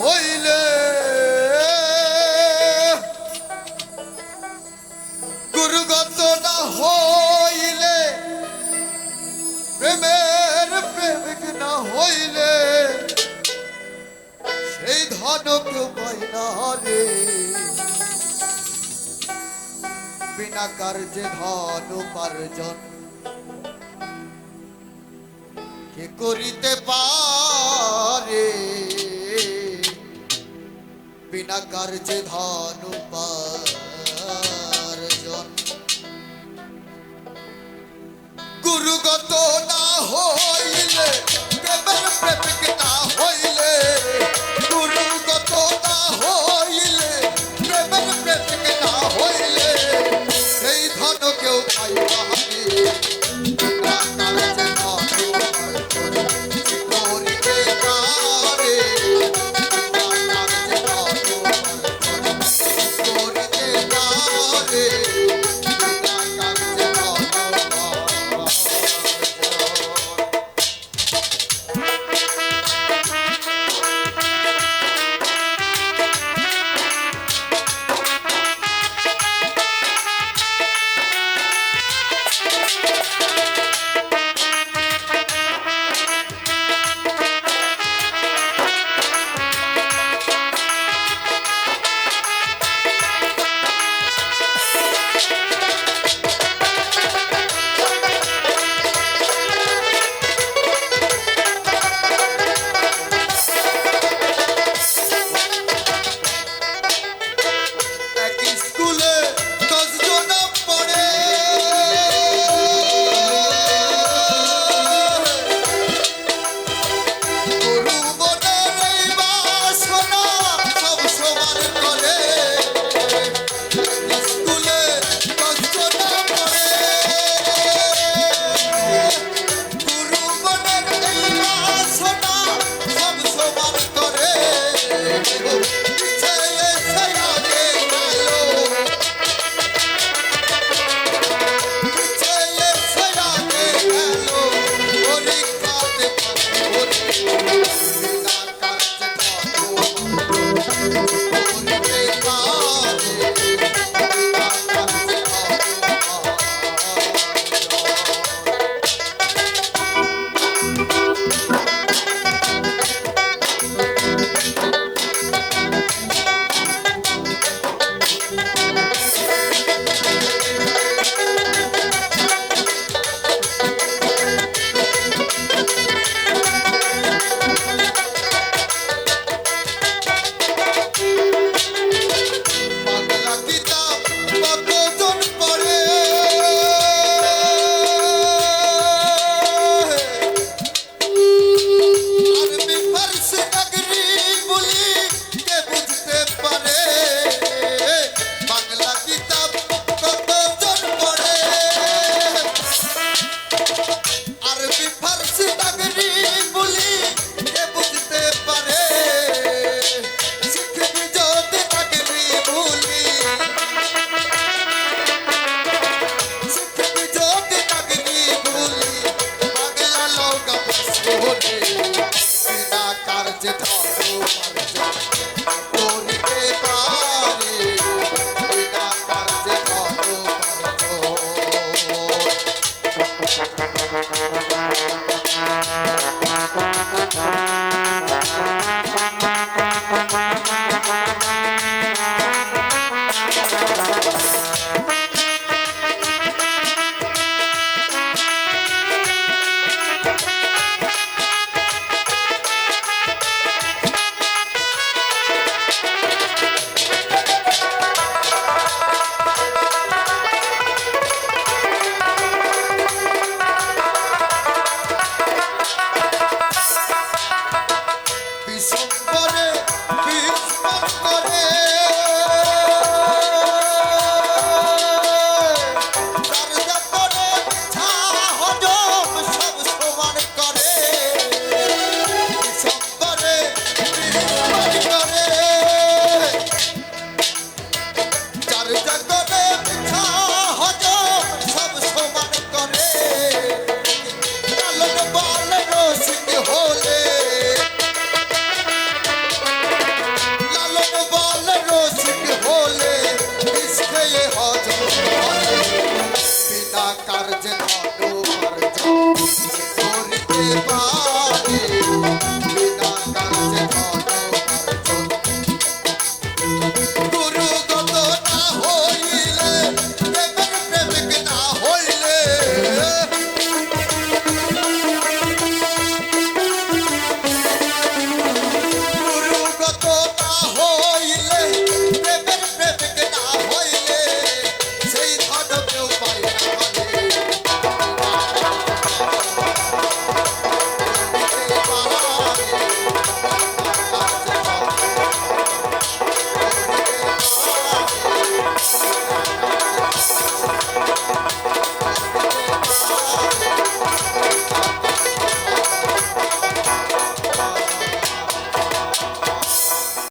হইলে গুরুগত না হইলে, প্রেমের প্রেমিক না হইলে, সেই ধন রে। বিনা কার্যে ধন উপার্জন, কে করিতে পারে? বিনা কার্যে ধন উপার্জন। গুরুগত না হইলে প্রেমের প্রেমিক না হইলে বলে বিনা কার্যে ধর্ম করিতে পারে বিনা কার্যে ধর্ম